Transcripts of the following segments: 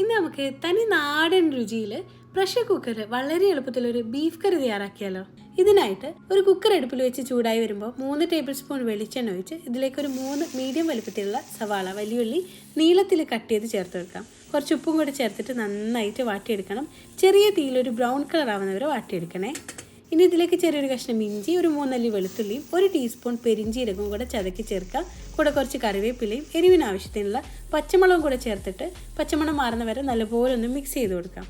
ഇന്ന് നമുക്ക് തനി നാടൻ രുചിയിൽ പ്രഷർ കുക്കർ വളരെ എളുപ്പത്തിൽ ഒരു ബീഫ് കറി തയ്യാറാക്കിയാലോ? ഇതിനായിട്ട് ഒരു കുക്കർ അടുപ്പിൽ വെച്ച് ചൂടായി വരുമ്പോൾ മൂന്ന് ടേബിൾ സ്പൂൺ വെളിച്ചെണ്ണ ഒഴിച്ച് ഇതിലേക്ക് ഒരു മൂന്ന് മീഡിയം വലുപ്പത്തിലുള്ള സവാള വലിയുള്ളി നീളത്തിൽ കട്ട് ചെയ്ത് ചേർത്ത് വെക്കാം. കുറച്ച് ഉപ്പും കൂടി ചേർത്തിട്ട് നന്നായിട്ട് വാട്ടിയെടുക്കണം. ചെറിയ തീയിൽ ഒരു ബ്രൗൺ കളർ ആവുന്നവരെ വാട്ടിയെടുക്കണേ. ഇനി ഇതിലേക്ക് ചെറിയൊരു കഷ്ണം ഇഞ്ചി ഒരു മൂന്നല്ലി വെളുത്തുള്ളിയും ഒരു ടീസ്പൂൺ പെരിഞ്ചീരകവും കൂടെ ചതക്കി ചേർക്കുക. കൂടെ കുറച്ച് കറിവേപ്പിലയും എരിവിന് ആവശ്യത്തിനുള്ള പച്ചമുളകും കൂടെ ചേർത്തിട്ട് പച്ചമുളക് മാറുന്ന വരെ നല്ലപോലെ ഒന്ന് മിക്സ് ചെയ്ത് കൊടുക്കാം.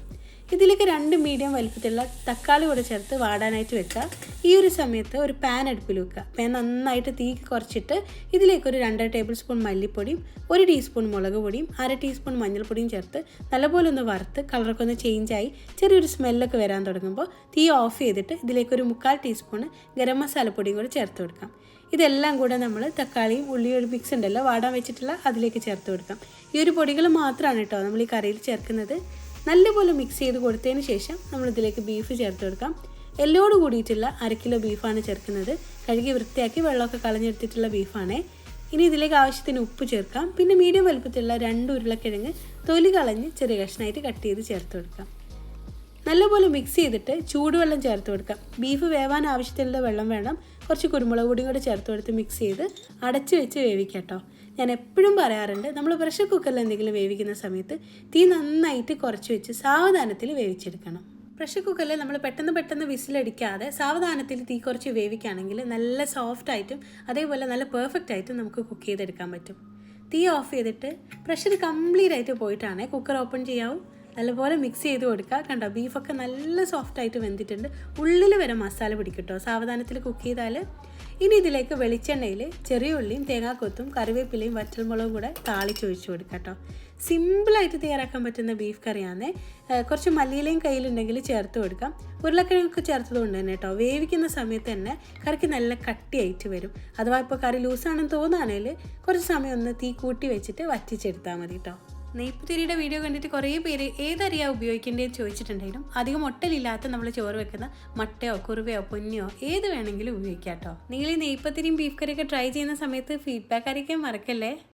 ഇതിലേക്ക് രണ്ട് മീഡിയം വലുപ്പത്തിലുള്ള തക്കാളി കൂടെ ചേർത്ത് വാടാനായിട്ട് വെക്കുക. ഈ ഒരു സമയത്ത് ഒരു പാൻ അടുപ്പിൽ വെക്കുക. പാൻ നന്നായിട്ട് തീ കുറച്ചിട്ട് ഇതിലേക്ക് ഒരു രണ്ടര ടേബിൾ സ്പൂൺ മല്ലിപ്പൊടിയും ഒരു ടീസ്പൂൺ മുളക് പൊടിയും അര ടീസ്പൂൺ മഞ്ഞൾപ്പൊടിയും ചേർത്ത് നല്ലപോലെ ഒന്ന് വറുത്ത് കളറൊക്കെ ഒന്ന് ചേഞ്ചായി ചെറിയൊരു സ്മെല്ലൊക്കെ വരാൻ തുടങ്ങുമ്പോൾ തീ ഓഫ് ചെയ്തിട്ട് ഇതിലേക്ക് ഒരു മുക്കാൽ ടീസ്പൂൺ ഗരം മസാലപ്പൊടിയും കൂടി ചേർത്ത് കൊടുക്കാം. ഇതെല്ലാം കൂടെ നമ്മൾ തക്കാളിയും ഉള്ളിയും മിക്സ് ഉണ്ടല്ലോ വാടാൻ വെച്ചിട്ടുള്ള അതിലേക്ക് ചേർത്ത് കൊടുക്കാം. ഈ ഒരു പൊടികൾ മാത്രമാണ് കേട്ടോ നമ്മൾ ഈ കറിയിൽ ചേർക്കുന്നത്. നല്ലപോലെ മിക്സ് ചെയ്ത് കൊടുത്തതിന് ശേഷം നമ്മളിതിലേക്ക് ബീഫ് ചേർത്ത് കൊടുക്കാം എല്ലോട് കൂടിയിട്ടുള്ള അര കിലോ ബീഫാണ് ചേർക്കുന്നത്. കഴുകി വൃത്തിയാക്കി വെള്ളമൊക്കെ കളഞ്ഞെടുത്തിട്ടുള്ള ബീഫാണേ ഇനി ഇതിലേക്ക് ആവശ്യത്തിന് ഉപ്പ് ചേർക്കാം. പിന്നെ മീഡിയം വലുപ്പത്തിലുള്ള രണ്ട് ഉരുളക്കിഴങ്ങ് തൊലി കളഞ്ഞ് ചെറിയ കഷ്ണമായിട്ട് കട്ട് ചെയ്ത് ചേർത്ത് കൊടുക്കാം നല്ലപോലെ മിക്സ് ചെയ്തിട്ട് ചൂടുവെള്ളം ചേർത്ത് കൊടുക്കാം. ബീഫ് വേവാൻ ആവശ്യത്തിലുള്ള വെള്ളം വേണം. കുറച്ച് കുരുമുളക് പൊടിയും കൂടെ ചേർത്ത് കൊടുത്ത് മിക്സ് ചെയ്ത് അടച്ച് വെച്ച് വേവിക്കാം കേട്ടോ. ഞാൻ എപ്പോഴും പറയാറുണ്ട് നമ്മൾ പ്രഷർ കുക്കറിൽ എന്തെങ്കിലും വേവിക്കുന്ന സമയത്ത് തീ നന്നായിട്ട് കുറച്ച് വെച്ച് സാവധാനത്തിൽ വേവിച്ചെടുക്കണം. പ്രഷർ കുക്കറിൽ നമ്മൾ പെട്ടെന്ന് പെട്ടെന്ന് വിസിലടിക്കാതെ സാവധാനത്തിൽ തീ കുറച്ച് വേവിക്കുകയാണെങ്കിൽ നല്ല സോഫ്റ്റ് ആയിട്ടും അതേപോലെ നല്ല പെർഫെക്റ്റ് ആയിട്ടും നമുക്ക് കുക്ക് ചെയ്തെടുക്കാൻ പറ്റും. തീ ഓഫ് ചെയ്തിട്ട് പ്രഷർ കംപ്ലീറ്റ് ആയിട്ട് പോയിട്ടാണ് കുക്കർ ഓപ്പൺ ചെയ്യാവൂ. നല്ലപോലെ മിക്സ് ചെയ്ത് കൊടുക്കുക. കണ്ടോ ബീഫൊക്കെ നല്ല സോഫ്റ്റ് ആയിട്ട് വെന്തിട്ടുണ്ട്. ഉള്ളിൽ വരെ മസാല പിടിക്കട്ടോ. സാവധാനത്തിൽ കുക്ക് ചെയ്താൽ ഇനി ഇതിലേക്ക് വെളിച്ചെണ്ണയിൽ ചെറിയ ഉള്ളിയും തേങ്ങാക്കൊത്തും കറിവേപ്പിലയും വറ്റൽമുളകും കൂടെ താളിച്ചൊഴിച്ച് കൊടുക്കുക കേട്ടോ. സിമ്പിളായിട്ട് തയ്യാറാക്കാൻ പറ്റുന്ന ബീഫ് കറിയാണ് കുറച്ച് മല്ലിയിലയും കയ്യിലുണ്ടെങ്കിൽ ചേർത്ത് കൊടുക്കാം. ഉരുളക്കിഴങ്ങൊക്കെ ചേർത്തത് കൊണ്ട് തന്നെ കേട്ടോ വേവിക്കുന്ന സമയത്ത് തന്നെ കറിക്ക് നല്ല കട്ടിയായിട്ട് വരും. അഥവാ ഇപ്പോൾ കറി ലൂസാണെന്ന് തോന്നുകയാണെങ്കിൽ കുറച്ച് സമയം ഒന്ന് തീ കൂട്ടി വെച്ചിട്ട് വറ്റിച്ചെടുത്താൽ മതി കേട്ടോ. നെയ്പ്പുതിരിയുടെ വീഡിയോ കണ്ടിട്ട് കുറേ പേര് ഏതറിയാ ഉപയോഗിക്കേണ്ടതെന്ന് ചോദിച്ചിട്ടുണ്ടെങ്കിലും അധികം ഒട്ടലില്ലാത്ത നമ്മൾ ചോറ് വെക്കുന്ന മട്ടയോ കുറുവയോ പൊന്നിയോ ഏത് വേണമെങ്കിലും ഉപയോഗിക്കാം കേട്ടോ. നിങ്ങൾ ഈ നെയ്പ്പത്തിരിയും ബീഫ് കറിയൊക്കെ ട്രൈ ചെയ്യുന്ന സമയത്ത് ഫീഡ്ബാക്ക് അറിയിക്കാൻ മറക്കല്ലേ?